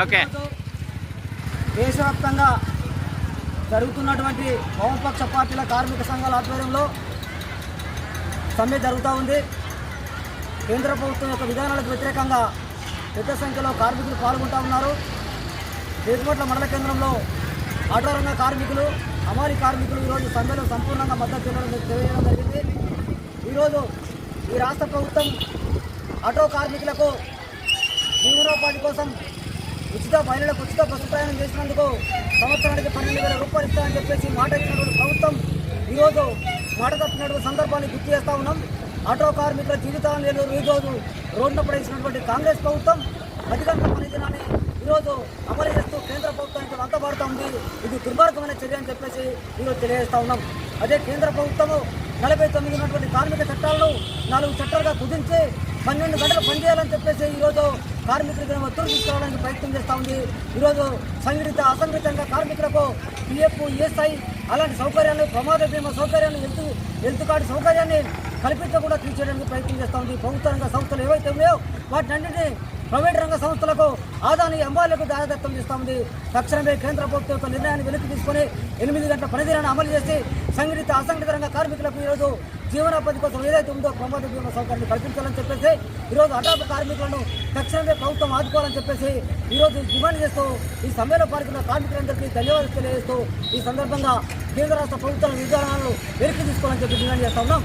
Okay. దేశవ్యాప్తంగా జరుగుతున్నటువంటి వామపక్ష పార్టీల కార్మిక సంఘాల ఆధ్వర్యంలో సమ్మె జరుగుతూ ఉంది. కేంద్ర ప్రభుత్వం యొక్క విధానాలకు వ్యతిరేకంగా పెద్ద సంఖ్యలో కార్మికులు పాల్గొంటూ ఉన్నారు. దేశపట్ల మండల కేంద్రంలో ఆటో రంగ కార్మికులు అమారి కార్మికులు ఈరోజు సమ్మెలో సంపూర్ణంగా మద్దతు తెలియడం జరిగింది. ఈరోజు ఈ రాష్ట్ర ప్రభుత్వం ఆటో కార్మికులకు జీవనోపాధి కోసం ఉచిత మహిళలకు ఉచిత బస్సు ప్రయాణం చేసినందుకు సంవత్సరానికి పన్నెండు వేల రూపాయలు ఇస్తామని చెప్పేసి మాట ఇచ్చినటువంటి ప్రభుత్వం ఈరోజు మాట తప్పినటువంటి సందర్భాన్ని గుర్తు చేస్తా ఉన్నాం. ఆటో కార్మికుల జీవితాలను నేను ఈరోజు రోడ్డున పడేసినటువంటి కాంగ్రెస్ ప్రభుత్వం అధికారుల పనిదినాన్ని ఈరోజు అమలు చేస్తూ కేంద్ర ప్రభుత్వానికి వంతబాడుతూ ఉంది. ఇది దుర్మార్గమైన చర్య అని చెప్పేసి ఈరోజు తెలియజేస్తూ ఉన్నాం. అదే కేంద్ర ప్రభుత్వము నలభై తొమ్మిది ఉన్నటువంటి కార్మిక చట్టాలను నాలుగు చట్టాలుగా కుదించి పన్నెండు గంటలు పనిచేయాలని చెప్పేసి ఈరోజు కార్మికులకు ఒత్తిడి తీసుకోవడానికి ప్రయత్నం చేస్తూ ఉంది. ఈరోజు సంఘటిత అసంఘటితంగా కార్మికులకు పిఎఫ్ ఈఎస్ఐ అలాంటి సౌకర్యాలు ప్రమాద బీమా సౌకర్యాలు హెల్త్ హెల్త్ కార్డు సౌకర్యాన్ని కల్పించకుండా తీర్చేయడానికి ప్రయత్నం చేస్తూ ఉంది. ప్రభుత్వ రంగ సంస్థలు ఏవైతే ఉన్నాయో వాటినన్నింటినీ ప్రైవేట్ రంగ సంస్థలకు ఆదాని అంబాలకు దాయదత్వం చేస్తూ ఉంది. తక్షణమే కేంద్ర ప్రభుత్వం యొక్క నిర్ణయాన్ని వెనక్కి తీసుకొని ఎనిమిది గంటల పనిదినాన్ని అమలు చేసి సంఘటిత అసంఘటిత రంగ కార్మికులకు ఈరోజు జీవనోపాధి కోసం ఏదైతే ఉందో ప్రమాద బీమా సౌకర్యాన్ని కల్పించాలని చెప్పేసి ఈరోజు అటాపు కార్మికులను తక్షణమే ప్రభుత్వం ఆదుకోవాలని చెప్పేసి ఈరోజు డిమాండ్ చేస్తూ ఈ సమ్మెలో పాల్గొన్న కార్మికులందరికీ ధన్యవాదాలు తెలియజేస్తూ ఈ సందర్భంగా కేంద్ర రాష్ట్ర ప్రభుత్వాల విధానాలను వెలికి తీసుకోవాలని చెప్పి డిమాండ్ చేస్తా ఉన్నాం.